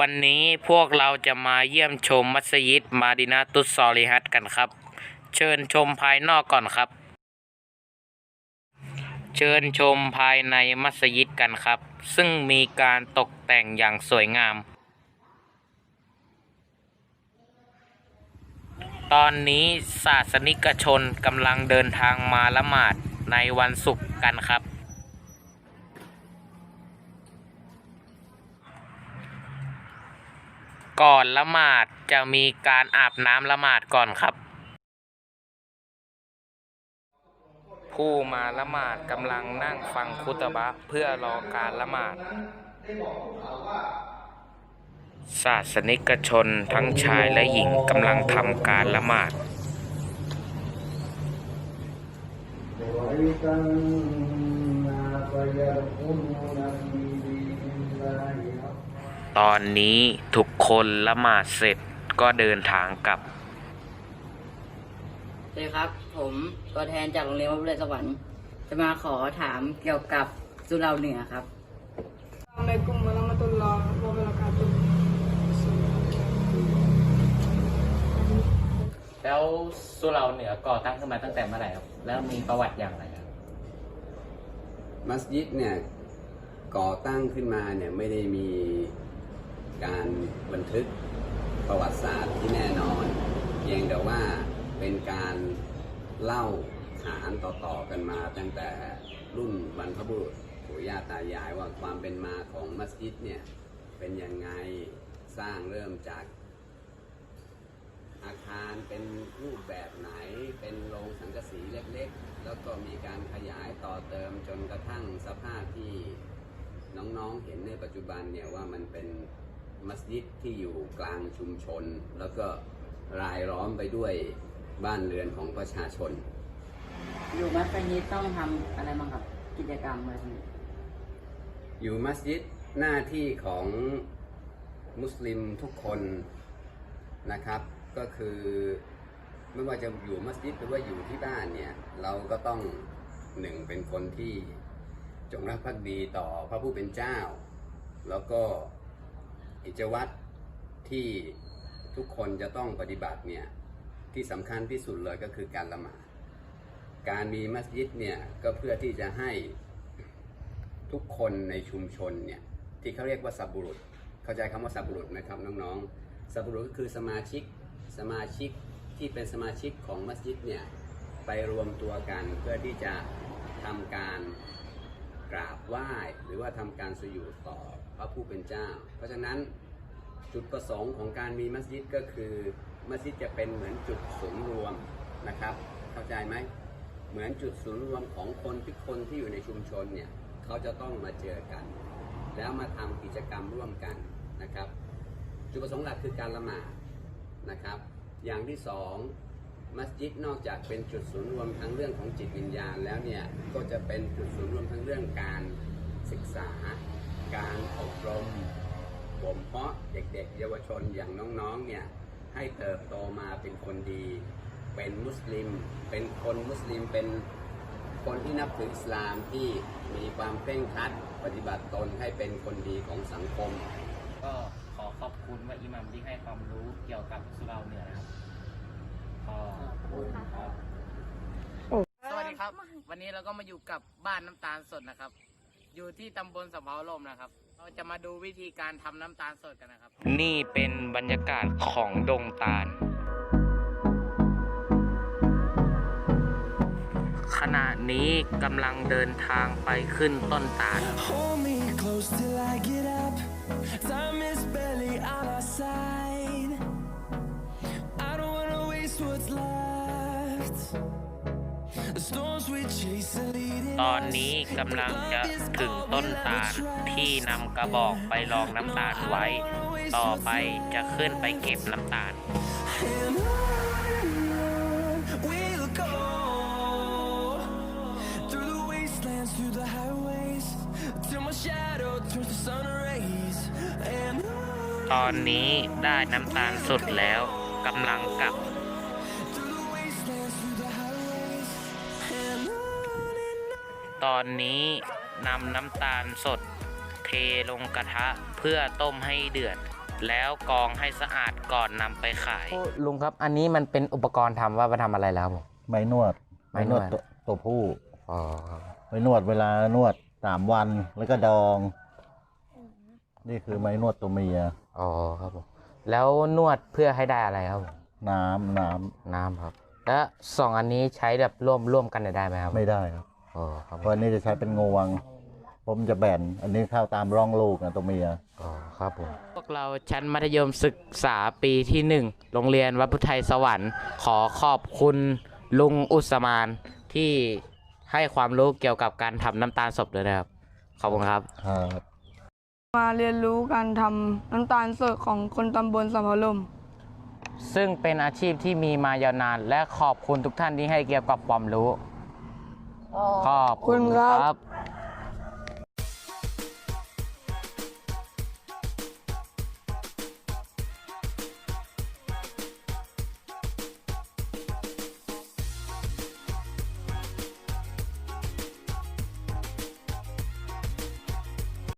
วันนี้พวกเราจะมาเยี่ยมชมมัสยิดมาดินาตุสซอลิฮัตกันครับ เชิญชมภายนอกก่อนครับ เชิญชมภายในมัสยิดกันครับ ซึ่งมีการตกแต่งอย่างสวยงาม ตอนนี้ศาสนิกชนกำลังเดินทางมาละหมาดในวันศุกร์กันครับ ก่อนละหมาดจะมีการอาบน้ำละหมาดก่อนครับ ผู้มาละหมาดกำลังนั่งฟังคุตบะเพื่อรอการละหมาดศาสนิกชนทั้งชายและหญิงกำลังทำการละหมาด ตอนนี้ทุกคนละหมาดเสร็จก็เดินทางกลับ สวัสดีครับ ผมตัวแทนจากโรงเรียนวัดบุรีสวรรค์จะมาขอถามเกี่ยวกับสุเหราเหนือครับ Assalamualaikum warahmatullahi wabarakatuh. แล้วสุเหราเหนือก่อตั้งขึ้นมาตั้งแต่เมื่อไหร่ครับ แล้วมีประวัติอย่างไรครับมัสยิดเนี่ยก่อตั้งขึ้นมาเนี่ยไม่ได้มี การบันทึกประวัติศาสตร์ที่แน่นอน เพียงแต่ว่าเป็นการเล่าขานต่อๆกันมาตั้งแต่รุ่นบรรพบุรุษปู่ย่าตายายว่าความเป็นมาของมัสยิดเนี่ยเป็นยังไงสร้างเริ่มจากอาคารเป็นรูปแบบไหน เป็นโรงสังกะสีเล็กๆ แล้วก็มีการขยายต่อเติมจนกระทั่งสภาพที่น้องๆเห็นในปัจจุบันเนี่ยว่ามันเป็น มัสยิดที่อยู่กลางชุมชน แล้วก็รายล้อมไปด้วยบ้านเรือนของประชาชน อยู่มัสยิดต้องทำอะไรบ้างครับ กิจกรรมอะไรพวกนี้อยู่มัสยิดหน้าที่ของมุสลิมทุกคนนะครับ ก็คือไม่ว่าจะอยู่มัสยิดหรือว่าอยู่ที่บ้านเนี่ย เราก็ต้องหนึ่งเป็นคนที่จงรักภักดีต่อพระผู้เป็นเจ้า แล้วก็ อิจวัตรที่ทุกคนจะต้องปฏิบัติเนี่ยที่สำคัญที่สุดเลยก็คือการละหมาด การมีมัสยิดเนี่ยก็เพื่อที่จะให้ทุกคนในชุมชนเนี่ยที่เขาเรียกว่าสับบุรุษ เข้าใจคำว่าสับบุรุษไหมครับน้องๆ สับบุรุษก็คือสมาชิกสมาชิกที่เป็นสมาชิกของมัสยิดเนี่ยไปรวมตัวกันเพื่อที่จะทำการ กราบไหว้หรือว่าทำการสยุดต่อพระผู้เป็นเจ้า เพราะฉะนั้นจุดประสงค์ของการมีมัสยิดก็คือมัสยิดจะเป็นเหมือนจุดศูนย์รวมนะครับ เข้าใจไหมเหมือนจุดศูนย์รวมของคนทุกคนที่อยู่ในชุมชนเนี่ยเขาจะต้องมาเจอกัน แล้วมาทำกิจกรรมร่วมกันนะครับ จุดประสงค์หลักคือการละหมาดนะครับ อย่างที่สอง มัสยิดนอกจากเป็นจุดศูนย์รวมทั้งเรื่องของจิตวิญญาณแล้วเนี่ยก็จะเป็นจุดศูนย์รวมทั้งเรื่องการศึกษา การอบรมบ่มเพาะเด็กๆ เยาวชนอย่างน้องๆเนี่ยให้เติบโตมาเป็นคนดี เป็นมุสลิม เป็นคนมุสลิมเป็นคนที่นับถืออิสลามที่มีความเคร่งครัด ปฏิบัติตนให้เป็นคนดีของสังคม ก็ขอขอบคุณว่าอิหมัมที่ให้ความรู้เกี่ยวกับสุราเหนือนะครับขอบคุณครับ สวัสดีครับ วันนี้เราก็มาอยู่กับบ้านน้ำตาลสดนะครับ อยู่ที่ตำบลสำเภาลมนะครับ เราจะมาดูวิธีการทำน้ำตาลสดกันนะครับ นี่เป็นบรรยากาศของดงตาล ขณะนี้กำลังเดินทางไปขึ้นต้นตาล Hold ตอนนี้กำลังจะถึงต้นตาลที่นำกระบอกไปรองน้ำตาลไว้ ต่อไปจะขึ้นไปเก็บน้ำตาล ตอนนี้ได้น้ำตาลสุดแล้วกำลังกลับ ตอนนี้นำน้ำตาลสด เทลงกระทะเพื่อต้มให้เดือด แล้วกรองให้สะอาดก่อนนำไปขาย ลุงครับ อันนี้มันเป็นอุปกรณ์ทำว่าไปทำอะไรแล้วผม ไม้นวดไม้นวด ตัวตัวผู้อ๋อครับไม้นวดเวลานวดสามวันแล้วก็ดอง นี่คือไม้นวดตัวเมีย อ๋อครับผม แล้วนวดเพื่อให้ได้อะไรครับผม น้ำน้ำน้ำครับ แล้วสองอันนี้ใช้แบบร่วมร่วมกันได้ไหมครับไม่ได้ครับ อ๋อครับเพผมราะอันนี้จะใช้เป็นงวง ผมจะแบนอันนี้เข้าตามร่องลูกนะตัวเมียอ๋อครับผมพวกเราชั้นมัธยมศึกษาปีที่หนึ่งโรงเรียนวัดพุทธไทยสวรรค์ ขอขอบคุณลุงอุสมานที่ให้ความรู้เกี่ยวกับการทำน้ำตาลสดด้วยนะครับ ขอบคุณครับ ครับมาเรียนรู้การทำน้ำตาลสดของคนตำบลสัมพลม ซึ่งเป็นอาชีพที่มีมายาวนาน และขอบคุณทุกท่านที่ให้เกี่ยวกับความรู้ ขอบคุณครับ